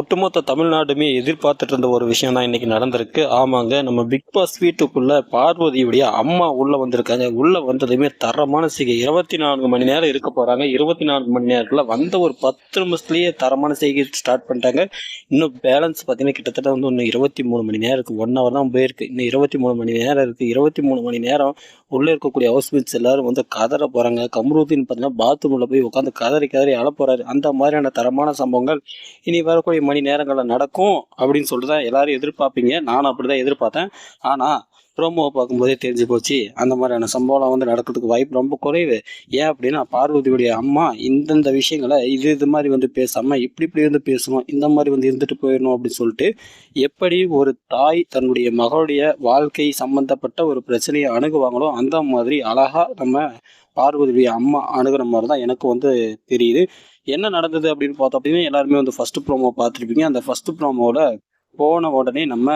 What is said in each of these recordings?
ஒட்டுமொத்த தமிழ்நாடுமே எதிர்பார்த்துட்டு இருந்த ஒரு விஷயம் தான் இன்னைக்கு நடந்திருக்கு. ஆமாங்க நம்ம பிக் பாஸ் வீட்டுக்குள்ள பார்வதியுடைய அம்மா உள்ள வந்திருக்காங்க. உள்ள வந்ததுமே தரமான செய்கை. இருபத்தி நான்கு மணி நேரம் இருக்க போறாங்க. இருபத்தி நான்கு மணி நேரத்துல வந்த ஒரு பத்து நிமிஷத்துலயே தரமான செய்கை ஸ்டார்ட் பண்ணிட்டாங்க. இன்னும் பேலன்ஸ் பார்த்தீங்கன்னா கிட்டத்தட்ட வந்து இன்னும் இருபத்தி மூணு மணி நேரம் இருக்கு. ஒன் ஹவர் தான் போயிருக்கு. இன்னும் இருபத்தி மூணு மணி நேரம் இருக்கு. இருபத்தி மூணு மணி நேரம் உள்ள இருக்கக்கூடிய ஹவுஸ்மேட்ஸ் எல்லாரும் வந்து கதற போறாங்க. கம்ருதீன் பார்த்தீங்கன்னா பாத்ரூம்ல போய் உட்காந்து கதறி கதறி அழ அந்த மாதிரியான தரமான சம்பவங்கள் இனி வரக்கூடிய மணி நேரங்களில் நடக்கும் அப்படின்னு சொல்லிட்டு தான் எல்லாரும் எதிர்பார்ப்பீங்க. நானும் அப்படி தான் எதிர்பார்த்தேன். ஆனால் ப்ரோமோவை பார்க்கும்போதே தெரிஞ்சு போச்சு. அந்த மாதிரியான சம்பவம்லாம் வந்து நடக்கிறதுக்கு வாய்ப்பு ரொம்ப குறைவு. ஏன் அப்படின்னா பார்வதியுடைய அம்மா இந்தந்த விஷயங்களை இது இது மாதிரி வந்து பேசாமல் இப்படி இப்படி வந்து பேசணும் இந்த மாதிரி வந்து இருந்துட்டு போயிடணும் அப்படின்னு சொல்லிட்டு எப்படி ஒரு தாய் தன்னுடைய மகளுடைய வாழ்க்கை சம்பந்தப்பட்ட ஒரு பிரச்சனையை அணுகுவாங்களோ அந்த மாதிரி அழகாக நம்ம பார்வதியுடைய அம்மா அணுகிற மாதிரி தான் எனக்கு வந்து தெரியுது. என்ன நடந்தது அப்படின்னு பார்த்தோம் அப்படின்னா எல்லாருமே வந்து ஃபஸ்ட்டு ப்ரோமோ பார்த்துருப்பீங்க. அந்த ஃபஸ்ட்டு ப்ரோமோவில் போன உடனே நம்ம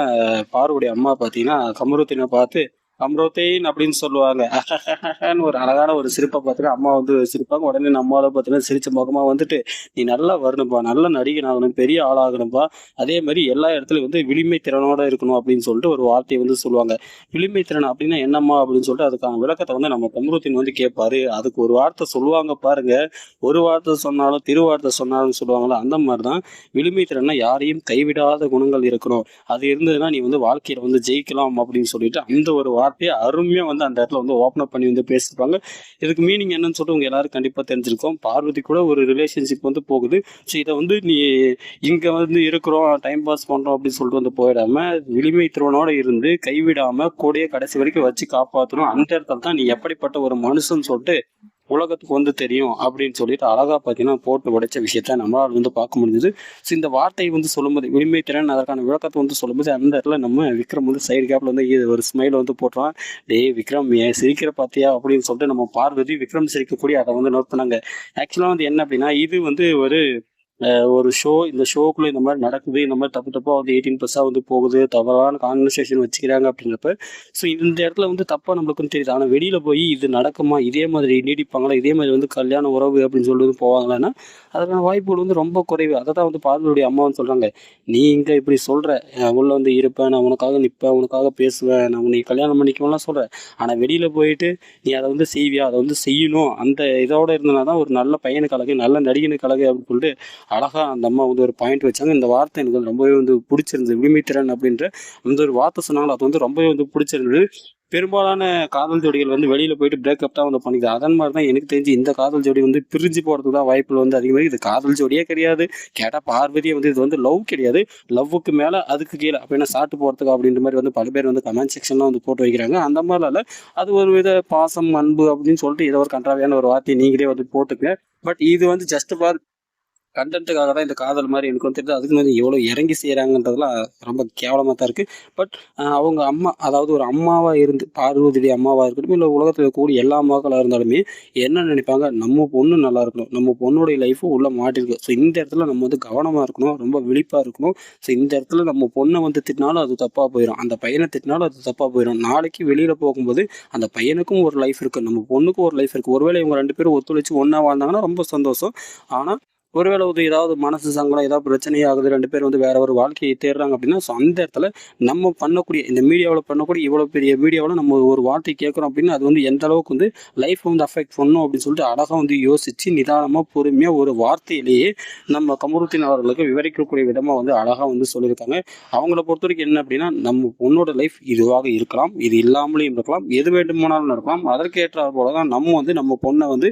பார்வதி அம்மா பார்த்தீங்கன்னா கமருத்தினை பார்த்து அம்ரோத்தேன் அப்படின்னு சொல்லுவாங்க. ஒரு அழகான ஒரு சிரிப்பை பார்த்துட்டு அம்மா வந்து சிரிப்பாங்க. உடனே நம்மளால பார்த்தீங்கன்னா சிரிச்ச முகமா வந்துட்டு நீ நல்லா வரணும்ப்பா நல்ல நடிகன் ஆகணும் பெரிய ஆளாகணும்ப்பா அதே மாதிரி எல்லா இடத்துலையும் வந்து விளிமை திறனோட இருக்கணும் அப்படின்னு சொல்லிட்டு ஒரு வார்த்தையை வந்து சொல்லுவாங்க. விளிமை திறன் அப்படின்னா என்னம்மா அப்படின்னு சொல்லிட்டு அதுக்கான விளக்கத்தை வந்து நம்ம கம்ருத்தின் வந்து கேட்பாரு. அதுக்கு ஒரு வார்த்தை சொல்லுவாங்க பாருங்க. ஒரு வார்த்தை சொன்னாலும் திருவார்த்தை சொன்னாலும் சொல்லுவாங்களோ அந்த மாதிரி தான் விளிமை திறன்னா யாரையும் கைவிடாத குணங்கள் இருக்கணும். அது இருந்ததுன்னா நீ வந்து வாழ்க்கையில வந்து ஜெயிக்கலாம் அப்படின்னு சொல்லிட்டு அந்த ஒரு வார்த்தையை அருமையாக வந்து அந்த இடத்துல வந்து ஓப்பன் அப் பண்ணி வந்து பேசியிருப்பாங்க. இதுக்கு மீனிங் என்னன்னு சொல்லிட்டு உங்க எல்லாரும் கண்டிப்பாக தெரிஞ்சிருக்கோம். பார்வதி கூட ஒரு ரிலேஷன்ஷிப் வந்து போகுது. ஸோ இதை வந்து நீ இங்கே வந்து இருக்கிறோம் டைம் பாஸ் பண்ணுறோம் அப்படின்னு சொல்லிட்டு வந்து போயிடாம எளிமை திறனோட இருந்து கைவிடாம கூடயே கடைசி வரைக்கும் வச்சு காப்பாற்றணும் அந்த இடத்துல தான் நீ எப்படிப்பட்ட ஒரு மனுஷன் சொல்லிட்டு உலகத்துக்கு வந்து தெரியும் அப்படின்னு சொல்லிட்டு அழகா பார்த்தீங்கன்னா போட்டு உடைச்ச விஷயத்த நம்மளால் வந்து பார்க்க முடிஞ்சது. ஸோ இந்த வார்த்தை வந்து சொல்லும்போது உரிமை திறன் அதற்கான விளக்கத்தை வந்து சொல்லும்போது அந்த இடத்துல நம்ம விக்ரம் வந்து சைடு கேப்பில் வந்து இது ஒரு ஸ்மைல் வந்து போட்டுறான் டேய் விக்ரம் ஏன் சிரிக்கிற பார்த்தியா அப்படின்னு சொல்லிட்டு நம்ம பார்வதி விக்ரம் சிரிக்கக்கூடிய அதை வந்து நோட் பண்ணாங்க. ஆக்சுவலாக வந்து என்ன அப்படின்னா இது வந்து ஒரு ஒரு ஷோ இந்த ஷோக்குள்ள இந்த மாதிரி நடக்குது இந்த மாதிரி தப்பு தப்பா வந்து எயிட்டீன் ப்ளஸ்ஸாக வந்து போகுது தவறான கான்வர்சேஷன் வச்சுக்கிறாங்க அப்படின்றப்ப ஸோ இந்த இடத்துல வந்து தப்பா நம்மளுக்கும் தெரியுது. ஆனால் வெளியில போய் இது நடக்குமா இதே மாதிரி நீடிப்பாங்களா இதே மாதிரி வந்து கல்யாண உறவு அப்படின்னு சொல்லி வந்து போவாங்களான்னா அதற்கான வாய்ப்புகள் வந்து ரொம்ப குறைவு. அதை தான் வந்து பார்வதியுடைய அம்மா வந்து சொல்றாங்க. நீ இங்க இப்படி சொல்ற. உள்ள வந்து இருப்பேன். நான் உனக்காக நிற்பேன் உனக்காக பேசுவேன். நான் உன்னை கல்யாணம் பண்ணிக்குவேன்லாம் சொல்றேன் ஆனால் வெளியில போயிட்டு நீ அதை வந்து செய்வியா? அதை வந்து செய்யணும். அந்த இதோட இருந்தனா தான் ஒரு நல்ல பையனுக்கு அழகு நல்ல நடிகனுக்கு அழகு அப்படின்னு சொல்லிட்டு அழகாக அந்த அம்மா வந்து ஒரு பாயிண்ட் வச்சாங்க. இந்த வார்த்தை எனக்கு வந்து ரொம்பவே வந்து பிடிச்சிருந்தது. விடுமித்திறன் அப்படின்ற அந்த ஒரு வார்த்தை சொன்னாங்க. அது வந்து ரொம்பவே வந்து பிடிச்சிருந்தது. பெரும்பாலான காதல் ஜோடிகள் வந்து வெளியில் போயிட்டு பிரேக்கப் தான் வந்து பண்ணிக்குது. அதன் மாதிரி தான் எனக்கு தெரிஞ்சு இந்த காதல் ஜோடி வந்து பிரிஞ்சு போகிறதுக்கு தான் வாய்ப்புகள் வந்து அதிகமாக இது காதல் ஜோடியே கிடையாது. கேட்டால் பார்வதியே வந்து இது வந்து லவ் கிடையாது. லவ்வுக்கு மேலே அதுக்கு கீழே அப்படின்னா சாட்டு போகிறதுக்கு அப்படின்ற மாதிரி வந்து பல பேர் வந்து கமெண்ட் செக்ஷன்லாம் வந்து போட்டு வைக்கிறாங்க. அந்த மாதிரிலாம் அது ஒரு வித பாசம் அன்பு அப்படின்னு சொல்லிட்டு ஏதோ ஒரு கன்றாவியான ஒரு வார்த்தையை நீங்களே வந்து போட்டுங்க பட் இது வந்து ஜஸ்ட் ஃபார் கண்டென்ட்டுக்காக தான் இந்த காதல் மாதிரி எனக்கு வந்து தெரியுது அதுக்கு வந்து எவ்வளோ இறங்கி செய்கிறாங்கன்றதுலாம் ரொம்ப கேவலமாக தான் இருக்குது பட் அவங்க அம்மா அதாவது ஒரு அம்மாவாக இருந்து பார்வதியுடைய அம்மாவாக இருக்கட்டும் இல்லை உலகத்தில் இருக்கக்கூடிய எல்லா அம்மாக்களாக இருந்தாலுமே என்ன நினைப்பாங்க? நம்ம பொண்ணு நல்லா இருக்கணும். நம்ம பொண்ணுடைய லைஃப்பும் உள்ள மாட்டிருக்கு. ஸோ இந்த இடத்துல நம்ம வந்து கவனமாக இருக்கணும். ரொம்ப விழிப்பாக இருக்கணும். ஸோ இந்த இடத்துல நம்ம பொண்ணை வந்து திட்டினாலும் அது தப்பாக போயிடும் அந்த பையனை திட்டினாலும் அது தப்பாக போயிடும் நாளைக்கு வெளியில் போகும்போது அந்த பையனுக்கும் ஒரு லைஃப் இருக்குது நம்ம பொண்ணுக்கும் ஒரு லைஃப் இருக்குது ஒருவேளை இவங்க ரெண்டு பேரும் ஒத்துழைச்சு ஒன்றா வாழ்ந்தாங்கன்னா ரொம்ப சந்தோஷம். ஆனால் ஒருவேளை வந்து ஏதாவது மனசு சங்கடம் ஏதாவது பிரச்சனை ஆகுது ரெண்டு பேர் வந்து வேற ஒரு வாழ்க்கையை தேடுறாங்க அப்படின்னா ஸோ அந்த இடத்துல நம்ம பண்ணக்கூடிய இந்த மீடியாவில் பண்ணக்கூடிய இவ்வளோ பெரிய மீடியாவில் நம்ம ஒரு வார்த்தை கேட்குறோம் அப்படின்னா அது வந்து எந்த அளவுக்கு வந்து லைஃப் வந்து அஃபெக்ட் பண்ணும் அப்படின்னு சொல்லிட்டு அழகாக வந்து யோசிச்சு நிதானமாக பொறுமையாக ஒரு வார்த்தையிலேயே நம்ம கமருத்தின் அவர்களுக்கு விவரிக்கக்கூடிய விதமாக வந்து அழகாக வந்து சொல்லியிருக்காங்க. அவங்கள பொறுத்த வரைக்கும் என்ன அப்படின்னா நம்ம பொண்ணோட லைஃப் இதுவாக இருக்கலாம் இது இல்லாமலேயும் இருக்கலாம் எது வேண்டுமானாலும் நடக்கலாம் அதற்கேற்ற போல தான் நம்ம வந்து நம்ம பொண்ணை வந்து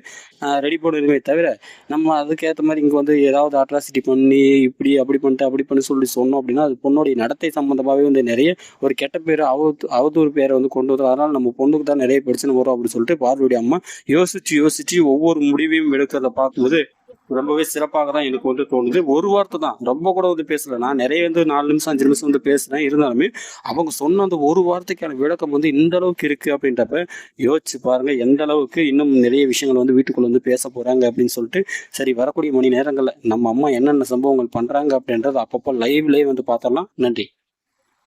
ரெடி பண்ணிடுமே தவிர நம்ம அதுக்கேற்ற மாதிரி இங்கே வந்து ஏதாவது அட்ராசிட்டி பண்ணி இப்படி அப்படி பண்ணிட்டு அப்படி பண்ணி சொல்லி சொன்னோம் அப்படின்னா அது பொண்ணுடைய நடத்தை சம்மந்தமாகவே வந்து நிறைய ஒரு கெட்ட பேர் அவத்து அவதூறு பேரை வந்து கொண்டு வந்து அதனால் நம்ம பொண்ணுக்கு தான் நிறைய பிரச்சனை வரும் அப்படின்னு சொல்லிட்டு பார்வையுடைய அம்மா யோசிச்சு யோசிச்சு ஒவ்வொரு முடிவையும் எடுக்கிறத பார்க்கும்போது ரொம்பவே சிறப்பாக தான் எனக்கு வந்து தோணுது. ஒரு வார்த்தை தான் ரொம்ப கூட வந்து பேசல. நான் நிறைய வந்து நாலு நிமிஷம் அஞ்சு நிமிஷம் வந்து பேசுறேன். இருந்தாலுமே அவங்க சொன்ன அந்த ஒரு வார்த்தைக்கான விளக்கம் வந்து இந்த அளவுக்கு இருக்கு அப்படின்றப்ப யோசிச்சு பாருங்க எந்த அளவுக்கு இன்னும் நிறைய விஷயங்கள் வந்து வீட்டுக்குள்ள வந்து பேச போறாங்க அப்படின்னு சொல்லிட்டு சரி வரக்கூடிய மணி நேரங்களில் நம்ம அம்மா என்னென்ன சம்பவங்கள் பண்றாங்க அப்படின்றது அப்பப்போ லைவ்லயே வந்து பார்த்தோம்னா நன்றி.